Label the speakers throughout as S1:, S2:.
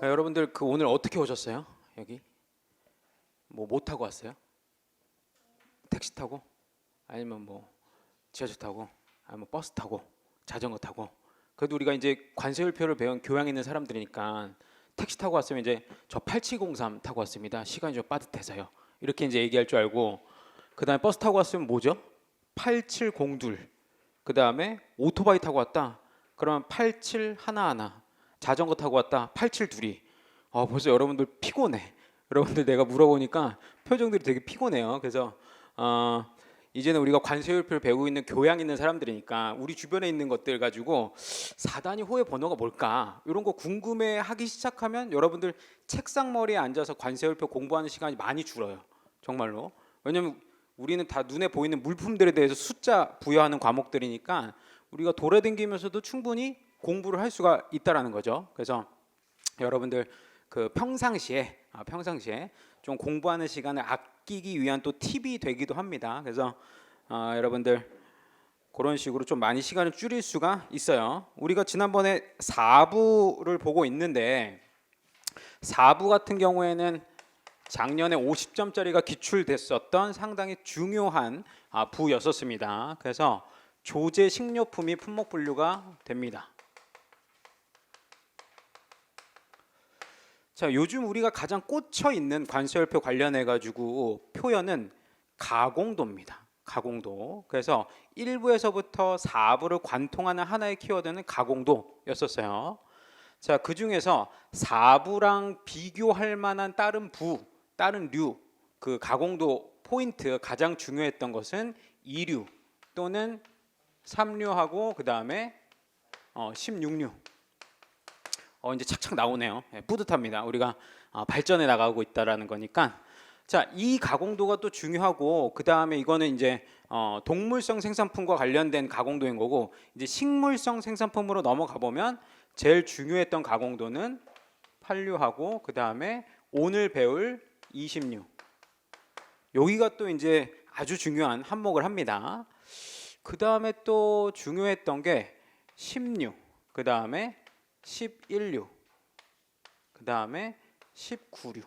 S1: 아, 여러분들 그 오늘 어떻게 오셨어요? 여기 뭐 못 타고 왔어요? 택시 타고 아니면 뭐 지하철 타고 아니면 버스 타고 자전거 타고 그래도 우리가 이제 관세율표를 배운 교양 있는 사람들이니까 택시 타고 왔으면 이제 저 8703 타고 왔습니다. 시간이 좀 빠듯해서요. 이렇게 이제 얘기할 줄 알고 그다음에 버스 타고 왔으면 뭐죠? 8702 그다음에 오토바이 타고 왔다. 그러면 8711 자전거 타고 왔다. 87 둘이. 아, 벌써 여러분들 피곤해. 여러분들 내가 물어보니까 표정들이 되게 피곤해요. 그래서 어, 이제는 우리가 관세율표를 배우고 있는 교양 있는 사람들이니까 우리 주변에 있는 것들 가지고 사단위 호의 번호가 뭘까 이런 거 궁금해 하기 시작하면 여러분들 책상 머리에 앉아서 관세율표 공부하는 시간이 많이 줄어요. 정말로. 왜냐면 우리는 다 눈에 보이는 물품들에 대해서 숫자 부여하는 과목들이니까 우리가 돌아다니면서도 충분히 공부를 할 수가 있다라는 거죠. 그래서 여러분들 그 평상시에 아, 평상시에 좀 공부하는 시간을 아끼기 위한 또 팁이 되기도 합니다. 그래서 아, 여러분들 그런 식으로 좀 많이 시간을 줄일 수가 있어요. 우리가 지난번에 4부를 보고 있는데 4부 같은 경우에는 작년에 50점짜리가 기출됐었던 상당히 중요한 아, 부였었습니다. 그래서 조제 식료품이 품목 분류가 됩니다. 자, 요즘 우리가 가장 꽂혀 있는 관세율표 관련해 가지고 표현은 가공도입니다. 가공도. 그래서 1부에서부터 4부를 관통하는 하나의 키워드는 가공도였었어요. 자, 그 중에서 4부랑 비교할 만한 다른 부, 다른 류, 그 가공도 포인트 가장 중요했던 것은 2류 또는 3류하고 그 다음에 어, 16류. 어, 이제 착착 나오네요. 예, 뿌듯합니다. 우리가 어, 발전해 나가고 있다라는 거니까. 자, 이 가공도가 또 중요하고 그 다음에 이거는 이제 어, 동물성 생산품과 관련된 가공도인 거고 이제 식물성 생산품으로 넘어가 보면 제일 중요했던 가공도는 8류하고 그 다음에 오늘 배울 20류. 여기가 또 이제 아주 중요한 한몫을 합니다. 그 다음에 또 중요했던 게 10류, 그 다음에 11류, 그 다음에 19류.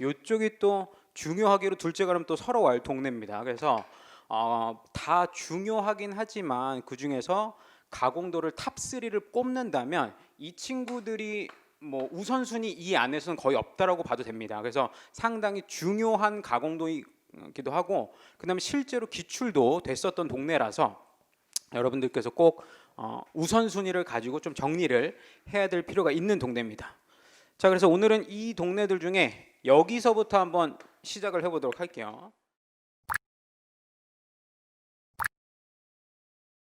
S1: 이쪽이 또 중요하기로 둘째 가름 또 서로 알 동네입니다. 그래서 어, 다 중요하긴 하지만 그 중에서 가공도를 탑 3를 꼽는다면 이 친구들이 뭐 우선순위 이 안에서는 거의 없다라고 봐도 됩니다. 그래서 상당히 중요한 가공도이 기도 하고 그다음에 실제로 기출도 됐었던 동네라서 여러분들께서 꼭 어, 우선순위를 가지고 좀 정리를 해야 될 필요가 있는 동네입니다. 자, 그래서 오늘은 이 동네들 중에 여기서부터 한번 시작을 해보도록 할게요.